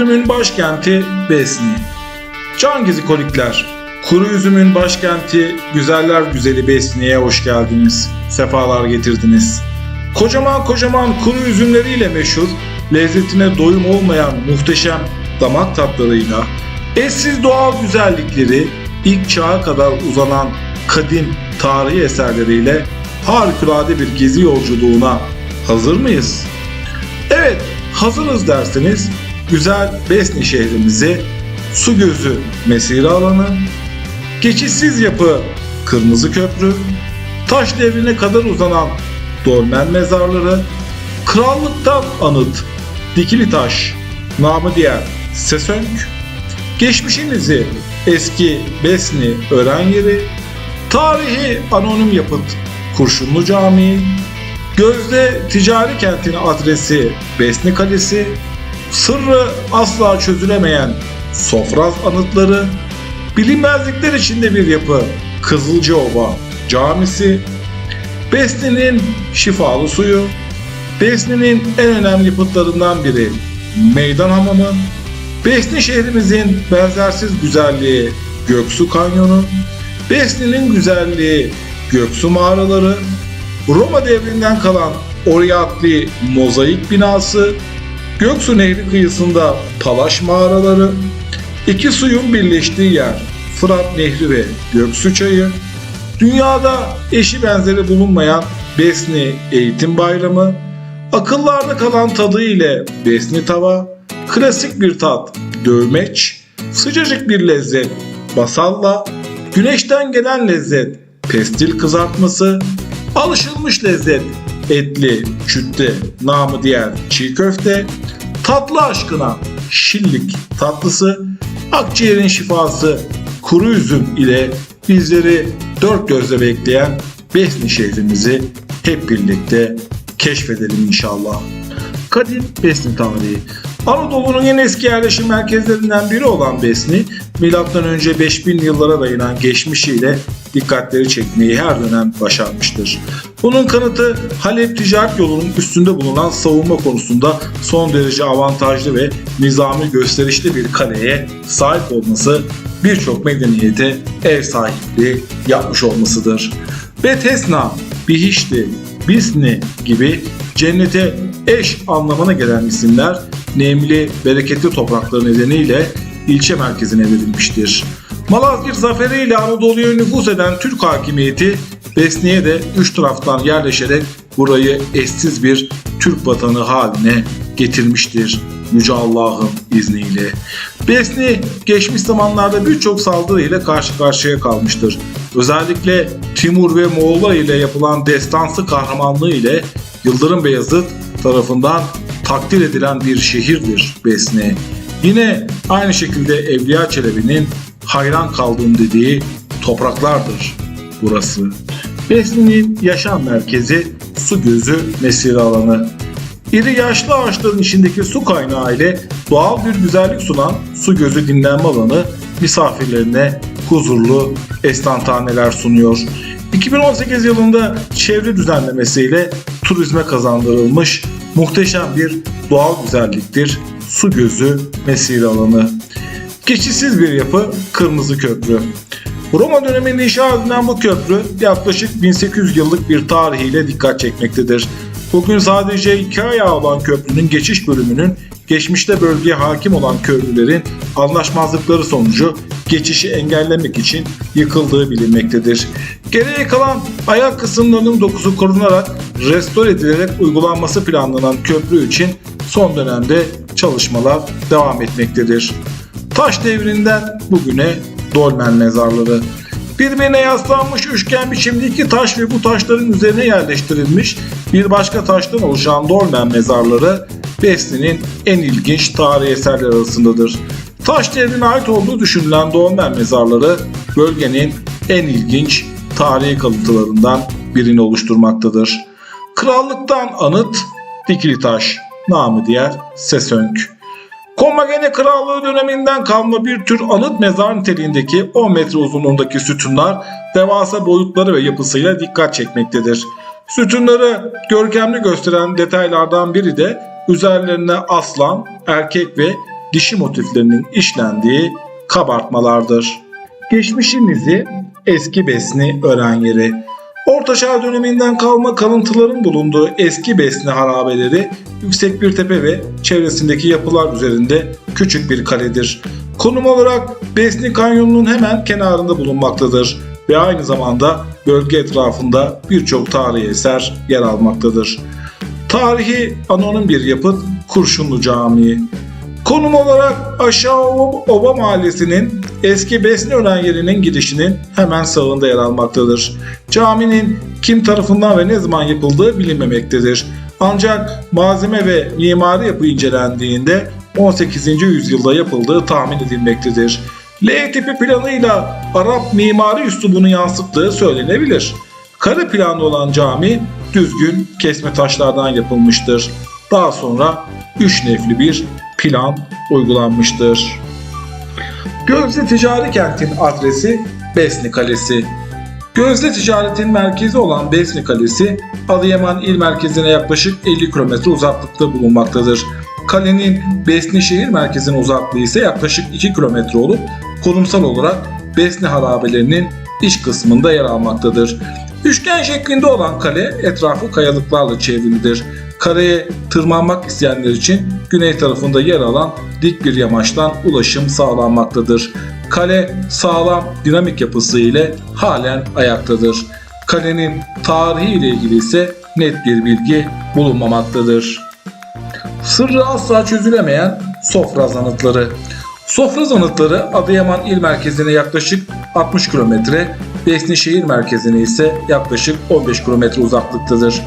üzümün başkenti Besni. Can gizikolikler, kuru üzümün başkenti güzeller güzeli Besni'ye hoş geldiniz. Sefalar getirdiniz. Kocaman kocaman kuru üzümleriyle meşhur, lezzetine doyum olmayan muhteşem damak tatlarıyla, eşsiz doğal güzellikleri, ilk çağa kadar uzanan kadim tarihi eserleriyle harikulade bir gezi yolculuğuna hazır mıyız? Evet, hazırız derseniz güzel Besni şehrimizi su gözü mesire alanı, geçişsiz yapı Kırmızı Köprü, taş devrine kadar uzanan dolmen mezarları, krallıktan anıt Dikili Taş, namı diğer Sesönk, geçmişinizi eski Besni öğren yeri, tarihi anonim yapıt Kurşunlu Camii, Gözde ticari kentinin adresi Besni Kalesi, sırrı asla çözülemeyen Sofraz anıtları, bilinmezlikler içinde bir yapı Kızılcaova Camisi, Besni'nin şifalı suyu, Besni'nin en önemli yapıtlarından biri Meydan Hamamı, Besni şehrimizin benzersiz güzelliği Göksu Kanyonu, Besni'nin güzelliği Göksu mağaraları, Roma devrinden kalan Oriatli mozaik binası, Göksu Nehri kıyısında Palaş mağaraları, iki suyun birleştiği yer Fırat Nehri ve Göksu Çayı, dünyada eşi benzeri bulunmayan Besni Eğitim Bayramı, akıllarda kalan tadı ile Besni Tava, klasik bir tat dövmeç, sıcacık bir lezzet basalla, güneşten gelen lezzet pestil kızartması, alışılmış lezzet etli kütte namı diğer çiğ köfte, tatlı aşkına şillik tatlısı, akciğerin şifası kuru üzüm ile bizleri dört gözle bekleyen Besni şehrimizi hep birlikte keşfedelim inşallah. Kadim Besni tarihi Anadolu'nun en eski yerleşim merkezlerinden biri olan Besni, M.Ö. 5000 yıllara dayanan geçmişiyle dikkatleri çekmeyi her dönem başarmıştır. Bunun kanıtı Halep ticaret yolunun üstünde bulunan savunma konusunda son derece avantajlı ve nizami gösterişli bir kaleye sahip olması birçok medeniyete ev sahipliği yapmış olmasıdır. Betesna, Bihişti, Bisni gibi cennete eş anlamına gelen isimler nemli, bereketli toprakları nedeniyle ilçe merkezine verilmiştir. Malazgirt zaferiyle Anadolu'ya nüfuz eden Türk hakimiyeti Besni'ye de üç taraftan yerleşerek burayı eşsiz bir Türk vatanı haline getirmiştir. Yüce Allah'ın izniyle. Besni geçmiş zamanlarda birçok saldırı ile karşı karşıya kalmıştır. Özellikle Timur ve Moğollar ile yapılan destansı kahramanlığı ile Yıldırım Beyazıt tarafından takdir edilen bir şehirdir Besni. Yine aynı şekilde Evliya Çelebi'nin hayran kaldığım dediği topraklardır burası. Besni'nin yaşam merkezi su gözü mesire alanı. İri yaşlı ağaçların içindeki su kaynağı ile doğal bir güzellik sunan su gözü dinlenme alanı misafirlerine huzurlu estantaneler sunuyor. 2018 yılında çevre düzenlemesiyle turizme kazandırılmış muhteşem bir doğal güzelliktir. Su gözü mesire alanı. Geçişsiz bir yapı Kırmızı Köprü. Roma döneminde inşa edilen bu köprü yaklaşık 1800 yıllık bir tarihiyle dikkat çekmektedir. Bugün sadece iki ayağı olan köprünün geçiş bölümünün geçmişte bölgeye hakim olan köylülerin anlaşmazlıkları sonucu geçişi engellemek için yıkıldığı bilinmektedir. Geriye kalan ayak kısımlarının dokusu korunarak restore edilerek uygulanması planlanan köprü için son dönemde çalışmalar devam etmektedir. Taş devrinden bugüne dolmen mezarları. Birbirine yaslanmış üçgen biçimli iki taş ve bu taşların üzerine yerleştirilmiş bir başka taştan oluşan dolmen mezarları Besni'nin en ilginç tarihi eserler arasındadır. Taş devrine ait olduğu düşünülen dolmen mezarları bölgenin en ilginç tarihi kalıntılarından birini oluşturmaktadır. Krallıktan anıt Dikili Taş, namı diğer Sesönk. Komagene Krallığı döneminden kalma bir tür anıt mezar niteliğindeki 10 metre uzunluğundaki sütunlar devasa boyutları ve yapısıyla dikkat çekmektedir. Sütunları görkemli gösteren detaylardan biri de üzerlerine aslan, erkek ve dişi motiflerinin işlendiği kabartmalardır. Geçmişimizi eski Besni öğren yeri. Ortaçağ döneminden kalma kalıntıların bulunduğu eski Besni harabeleri yüksek bir tepe ve çevresindeki yapılar üzerinde küçük bir kaledir. Konum olarak Besni Kanyonu'nun hemen kenarında bulunmaktadır ve aynı zamanda bölge etrafında birçok tarihi eser yer almaktadır. Tarihi anonim bir yapıt Kurşunlu Camii. Konum olarak Aşağı Ova, Mahallesi'nin eski Besniören yerinin girişinin hemen sağında yer almaktadır. Caminin kim tarafından ve ne zaman yapıldığı bilinmemektedir. Ancak malzeme ve mimari yapı incelendiğinde 18. yüzyılda yapıldığı tahmin edilmektedir. L tipi planıyla Arap mimari üslubunu yansıttığı söylenebilir. Kare planlı olan cami düzgün kesme taşlardan yapılmıştır. Daha sonra üç nefli bir plan uygulanmıştır. Gözde Ticari Kent'in adresi Besni Kalesi. Gözde ticaretin merkezi olan Besni Kalesi, Adıyaman il merkezine yaklaşık 50 km uzaklıkta bulunmaktadır. Kalenin Besni şehir merkezine uzaklığı ise yaklaşık 2 km olup konumsal olarak Besni harabelerinin iç kısmında yer almaktadır. Üçgen şeklinde olan kale etrafı kayalıklarla çevrilidir. Kareye tırmanmak isteyenler için güney tarafında yer alan dik bir yamaçtan ulaşım sağlanmaktadır. Kale sağlam dinamik yapısı ile halen ayaktadır. Kalenin tarihi ile ilgili ise net bir bilgi bulunmamaktadır. Sırrı asla çözülemeyen sofra zanıtları. Sofra zanıtları Adıyaman il merkezine yaklaşık 60 kilometre, Besni şehir merkezine ise yaklaşık 15 kilometre uzaklıktadır.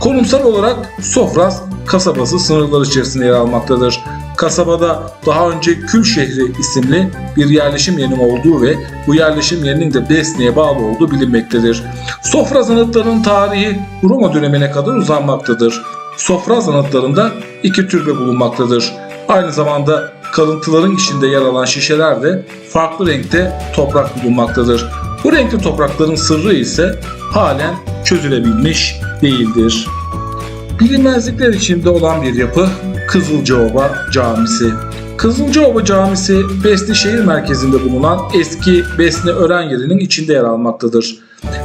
Konumsal olarak Sofras kasabası sınırları içerisinde yer almaktadır. Kasabada daha önce Kül şehri isimli bir yerleşim yerinin olduğu ve bu yerleşim yerinin de Besni'ye bağlı olduğu bilinmektedir. Sofra zanıtlarının tarihi Roma dönemine kadar uzanmaktadır. Sofra zanıtlarında iki türbe bulunmaktadır. Aynı zamanda kalıntıların içinde yer alan şişeler de farklı renkte toprak bulunmaktadır. Bu renkli toprakların sırrı ise halen çözülebilmiş değildir. Bilinmezlikler içinde olan bir yapı Kızılcaova Camisi. Kızılcaova Camisi Besni şehir merkezinde bulunan eski Besni ören yerinin içinde yer almaktadır.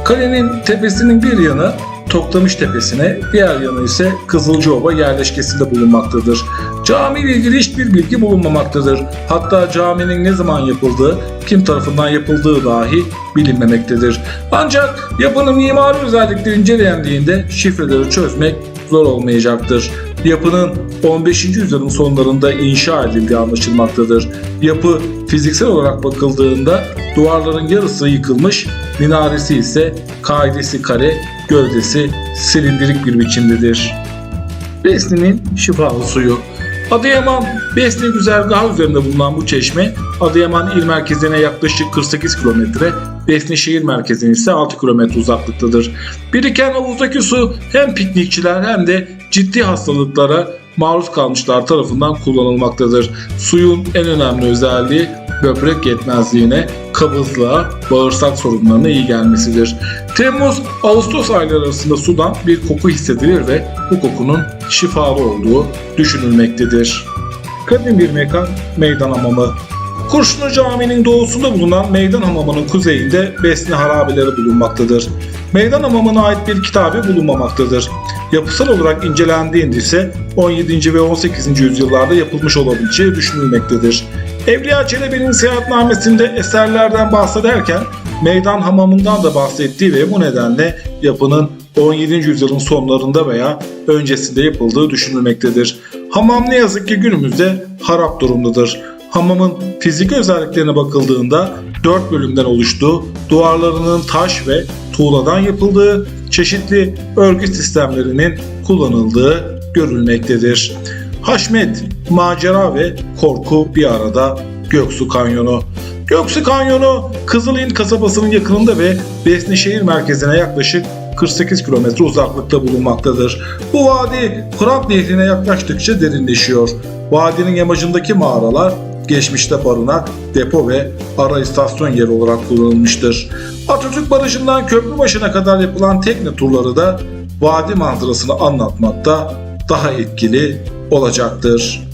Kalenin tepesinin bir yanı Toktamış Tepesi'ne, diğer yanı ise Kızılcaova yerleşkesinde bulunmaktadır. Cami ile ilgili hiçbir bilgi bulunmamaktadır. Hatta caminin ne zaman yapıldığı, kim tarafından yapıldığı dahi bilinmemektedir. Ancak yapının mimari özellikleri incelendiğinde şifreleri çözmek zor olmayacaktır. Yapının 15. yüzyılın sonlarında inşa edildiği anlaşılmaktadır. Yapı fiziksel olarak bakıldığında duvarların yarısı yıkılmış, minaresi ise kaidesi kare, gövdesi silindirik bir biçimdedir. Besni'nin şifalı suyu. Adıyaman Besni güzergahı üzerinde bulunan bu çeşme Adıyaman il merkezine yaklaşık 48 kilometre, Besni şehir merkezine ise 6 kilometre uzaklıktadır. Biriken havuzdaki su hem piknikçiler hem de ciddi hastalıklara maruz kalmışlar tarafından kullanılmaktadır. Suyun en önemli özelliği böbrek yetmezliğine, kabızlığa, bağırsak sorunlarına iyi gelmesidir. Temmuz-Ağustos ayları arasında sudan bir koku hissedilir ve bu kokunun şifalı olduğu düşünülmektedir. Kadim bir mekan meydan hamamı. Kurşunlu Camii'nin doğusunda bulunan meydan hamamının kuzeyinde Besni harabeleri bulunmaktadır. Meydan hamamına ait bir kitabı bulunmamaktadır. Yapısal olarak incelendiğinde ise 17. ve 18. yüzyıllarda yapılmış olabileceği düşünülmektedir. Evliya Çelebi'nin seyahatnamesinde eserlerden bahsederken meydan hamamından da bahsettiği ve bu nedenle yapının 17. yüzyılın sonlarında veya öncesinde yapıldığı düşünülmektedir. Hamam ne yazık ki günümüzde harap durumdadır. Hamamın fizik özelliklerine bakıldığında 4 bölümden oluştuğu, duvarlarının taş ve tuğladan yapıldığı, çeşitli örgü sistemlerinin kullanıldığı görülmektedir. Haşmet, macera ve korku bir arada Göksu Kanyonu. Göksu Kanyonu Kızılay'ın kasabasının yakınında ve Besni şehir merkezine yaklaşık 48 kilometre uzaklıkta bulunmaktadır. Bu vadi Fırat Nehri'ne yaklaştıkça derinleşiyor. Vadinin yamacındaki mağaralar geçmişte barınak, depo ve ara istasyon yeri olarak kullanılmıştır. Atatürk Barajı'ndan köprü başına kadar yapılan tekne turları da vadi manzarasını anlatmakta daha etkili olacaktır.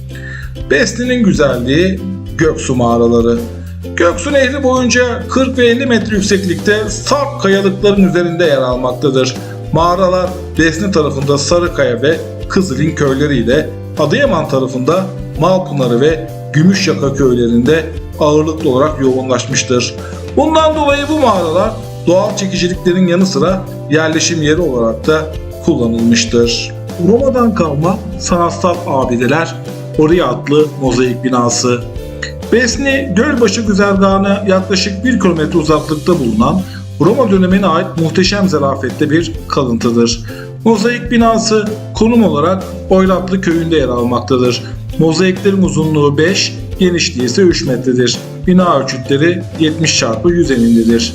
Besni'nin güzelliği Göksu mağaraları. Göksu Nehri boyunca 40 ve 50 metre yükseklikte sarp kayalıkların üzerinde yer almaktadır. Mağaralar Besni tarafında Sarıkaya ve Kızılin köyleriyle Adıyaman tarafında Malpınarı ve Gümüşyaka köylerinde ağırlıklı olarak yoğunlaşmıştır. Bundan dolayı bu mağaralar doğal çekiciliklerin yanı sıra yerleşim yeri olarak da kullanılmıştır. Roma'dan kalma sanatsal abideler Oraya adlı mozaik binası. Besni Gölbaşı güzergahına yaklaşık 1 kilometre uzaklıkta bulunan Roma dönemine ait muhteşem zarafette bir kalıntıdır. Mozaik binası konum olarak Oylatlı köyünde yer almaktadır. Mozaiklerin uzunluğu 5, genişliği ise 3 metredir. Bina ölçütleri 70 çarpı 100 enindedir.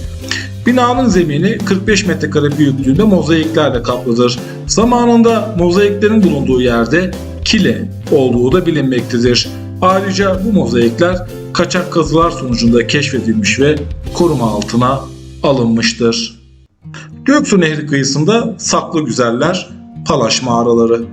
Binanın zemini 45 metrekare büyüklüğünde mozaiklerle kaplıdır. Zamanında mozaiklerin bulunduğu yerde kile olduğu da bilinmektedir. Ayrıca bu mozaikler kaçak kazılar sonucunda keşfedilmiş ve koruma altına alınmıştır. Göksu Nehri kıyısında saklı güzeller Palaş mağaraları.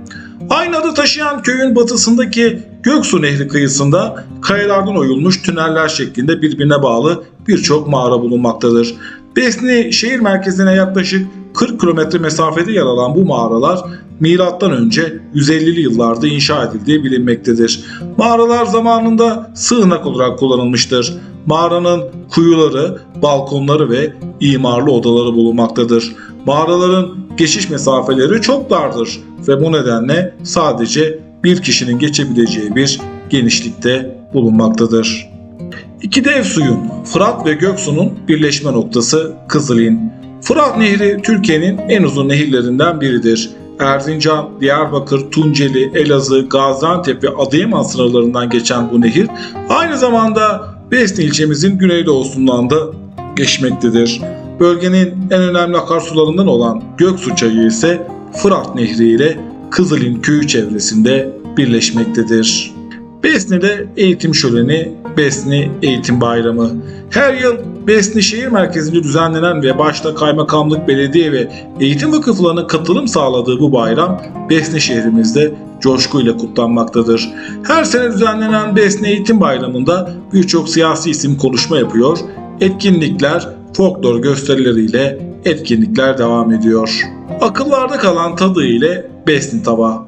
Aynı adı taşıyan köyün batısındaki Göksu Nehri kıyısında kayalardan oyulmuş tüneller şeklinde birbirine bağlı birçok mağara bulunmaktadır. Besni şehir merkezine yaklaşık 40 kilometre mesafede yer alan bu mağaralar milattan önce 150'li yıllarda inşa edildiği bilinmektedir. Mağaralar zamanında sığınak olarak kullanılmıştır. Mağaranın kuyuları, balkonları ve imarlı odaları bulunmaktadır. Mağaraların geçiş mesafeleri çok dardır ve bu nedenle sadece bir kişinin geçebileceği bir genişlikte bulunmaktadır. İki dev suyun Fırat ve Göksu'nun birleşme noktası Kızılin. Fırat Nehri Türkiye'nin en uzun nehirlerinden biridir. Erzincan, Diyarbakır, Tunceli, Elazığ, Gaziantep ve Adıyaman sınırlarından geçen bu nehir aynı zamanda Besni ilçemizin güneydoğusundan da geçmektedir. Bölgenin en önemli akarsularından olan Göksu Çayı ise Fırat Nehri ile Kızılin köyü çevresinde birleşmektedir. Besni'de eğitim şöleni, Besni Eğitim Bayramı. Her yıl Besni şehir merkezinde düzenlenen ve başta kaymakamlık, belediye ve eğitim vakıflarının katılım sağladığı bu bayram Besni şehrimizde coşkuyla kutlanmaktadır. Her sene düzenlenen Besni Eğitim Bayramı'nda birçok siyasi isim konuşma yapıyor, etkinlikler, folklor gösterileriyle etkinlikler devam ediyor. Akıllarda kalan tadı ile Besni tava.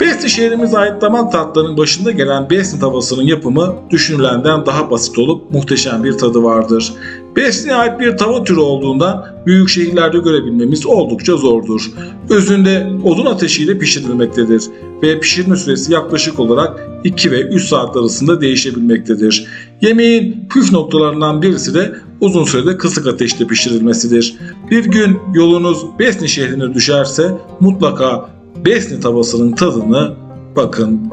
Besni şehrimize ait damak tatlarının başında gelen Besni tavasının yapımı düşünülenden daha basit olup muhteşem bir tadı vardır. Besni'ye ait bir tava türü olduğundan büyük şehirlerde görebilmemiz oldukça zordur. Özünde odun ateşiyle pişirilmektedir ve pişirme süresi yaklaşık olarak 2 ve 3 saat arasında değişebilmektedir. Yemeğin püf noktalarından birisi de uzun sürede kısık ateşte pişirilmesidir. Bir gün yolunuz Besni şehrine düşerse mutlaka Besni tavasının tadını bakın.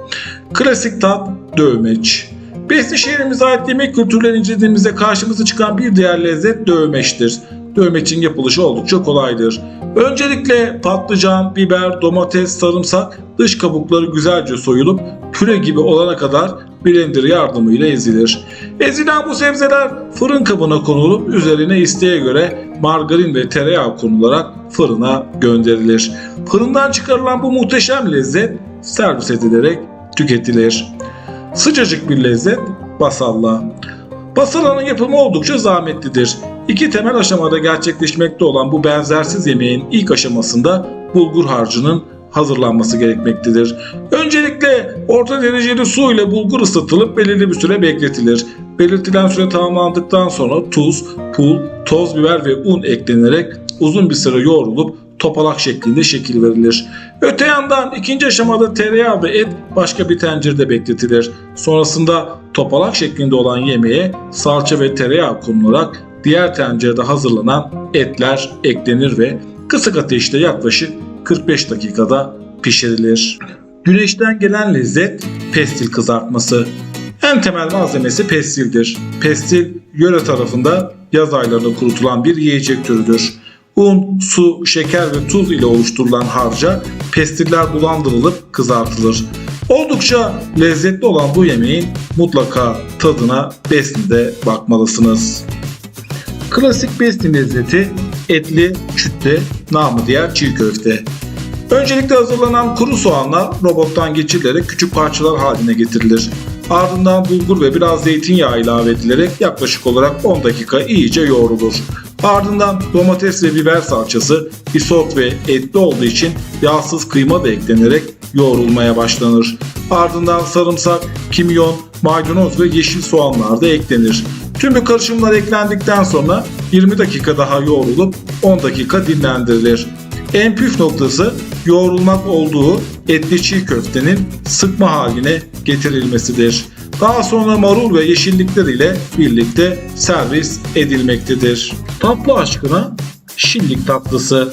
Klasik tat dövmeç. Besni şehrimize ait yemek kültürlerini incelediğimizde karşımıza çıkan bir diğer lezzet dövmeçtir. Dövmeçin yapılışı oldukça kolaydır. Öncelikle patlıcan, biber, domates, sarımsak dış kabukları güzelce soyulup püre gibi olana kadar blender yardımıyla ezilir. Ezilen bu sebzeler fırın kabına konulup üzerine isteğe göre margarin ve tereyağı konularak fırına gönderilir. Fırından çıkarılan bu muhteşem lezzet servis edilerek tüketilir. Sıcacık bir lezzet basalla. Basalanın yapımı oldukça zahmetlidir. İki temel aşamada gerçekleşmekte olan bu benzersiz yemeğin ilk aşamasında bulgur harcının hazırlanması gerekmektedir. Öncelikle orta dereceli su ile bulgur ısıtılıp belirli bir süre bekletilir. Belirtilen süre tamamlandıktan sonra tuz, pul, toz biber ve un eklenerek uzun bir süre yoğrulup topalak şeklinde şekil verilir. Öte yandan ikinci aşamada tereyağı ve et başka bir tencerede bekletilir. Sonrasında topalak şeklinde olan yemeğe salça ve tereyağı konularak diğer tencerede hazırlanan etler eklenir ve kısık ateşte yaklaşık 45 dakikada pişirilir. Güneşten gelen lezzet pestil kızartması. En temel malzemesi pestildir. Pestil yöre tarafında yaz aylarında kurutulan bir yiyecek türüdür. Un, su, şeker ve tuz ile oluşturulan harca pestiller bulandırılıp kızartılır. Oldukça lezzetli olan bu yemeğin mutlaka tadına Besni'de bakmalısınız. Klasik Besni lezzeti etli, çütte, namı diğer çiğ köfte. Öncelikle hazırlanan kuru soğanlar robottan geçirilerek küçük parçalar haline getirilir. Ardından bulgur ve biraz zeytinyağı ilave edilerek yaklaşık olarak 10 dakika iyice yoğrulur. Ardından domates ve biber salçası isot ve etli olduğu için yağsız kıyma da eklenerek yoğrulmaya başlanır. Ardından sarımsak, kimyon, maydanoz ve yeşil soğanlar da eklenir. Tüm bu karışımlar eklendikten sonra 20 dakika daha yoğrulup 10 dakika dinlendirilir. En püf noktası yoğrulmak olduğu etli çiğ köftenin sıkma haline getirilmesidir. Daha sonra marul ve yeşillikler ile birlikte servis edilmektedir. Tatlı aşkına şillik tatlısı.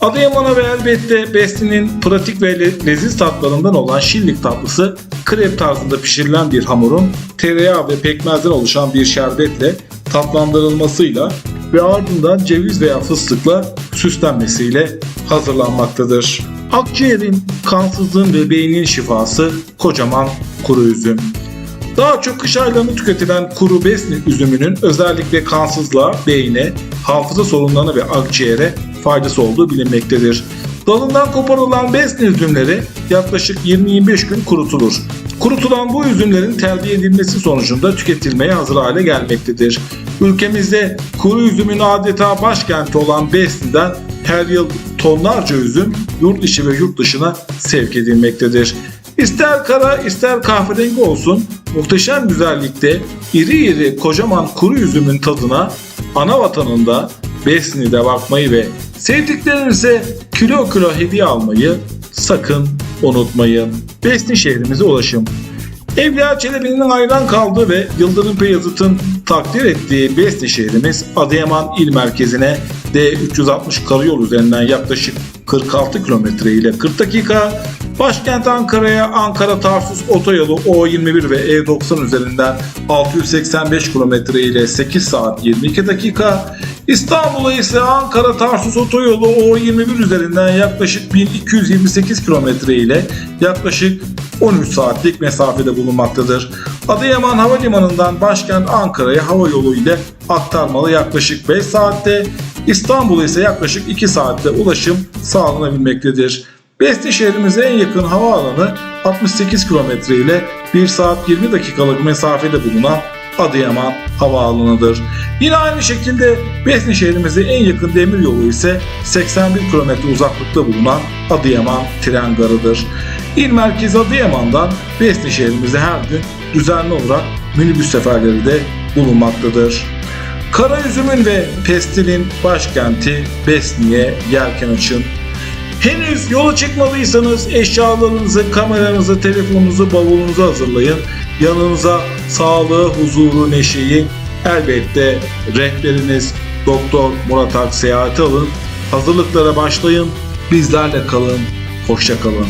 Adıyaman'a ve elbette Besli'nin pratik ve le- leziz tatlarından olan şillik tatlısı krep tarzında pişirilen bir hamurun tereyağı ve pekmezden oluşan bir şerbetle tatlandırılmasıyla ve ardından ceviz veya fıstıkla süslenmesiyle hazırlanmaktadır. Akciğerin, kansızlığın ve beynin şifası kocaman kuru üzüm. Daha çok kış aylarında tüketilen kuru besni üzümünün özellikle kansızlığa, beyne, hafıza sorunlarına ve akciğere faydası olduğu bilinmektedir. Dalından koparılan besni üzümleri yaklaşık 20-25 gün kurutulur. Kurutulan bu üzümlerin terbiye edilmesi sonucunda tüketilmeye hazır hale gelmektedir. Ülkemizde kuru üzümün adeta başkenti olan Besni'den her yıl tonlarca üzüm yurt içi ve yurt dışına sevk edilmektedir. İster kara ister kahverengi olsun muhteşem güzellikte iri iri kocaman kuru üzümün tadına ana vatanında Besni'de bakmayı ve sevdiklerinize kilo kilo hediye almayı sakın unutmayın. Besni şehrimize ulaşım. Evliya Çelebi'nin hayran kaldığı ve Yıldırım Beyazıt'ın takdir ettiği Besni şehrimiz Adıyaman il merkezine D360 karayol üzerinden yaklaşık 46 kilometre ile 40 dakika, başkent Ankara'ya Ankara Tarsus otoyolu O21 ve E90 üzerinden 685 kilometre ile 8 saat 22 dakika, İstanbul'a ise Ankara Tarsus otoyolu O21 üzerinden yaklaşık 1228 kilometre ile yaklaşık 13 saatlik mesafede bulunmaktadır. Adıyaman Havalimanı'ndan başkent Ankara'ya hava yolu ile aktarmalı yaklaşık 5 saatte, İstanbul'a ise yaklaşık 2 saatte ulaşım sağlanabilmektedir. Besni şehrimize en yakın havaalanı 68 kilometre ile 1 saat 20 dakikalık mesafede bulunan Adıyaman Havaalanı'dır. Yine aynı şekilde Besni şehrimize en yakın demir yolu ise 81 kilometre uzaklıkta bulunan Adıyaman Tren Garı'dır. İl merkezi Adıyaman'dan Besni şehrimize her gün düzenli olarak minibüs seferleri de bulunmaktadır. Kara üzümün ve pestilin başkenti Besni'ye yelken açın. Henüz yola çıkmadıysanız eşyalarınızı, kameranızı, telefonunuzu, bavulunuzu hazırlayın. Yanınıza sağlığı, huzuru, neşeyi elbette rehberiniz Doktor Murat Ak seyahati alın. Hazırlıklara başlayın. Bizlerle kalın. Hoşça kalın.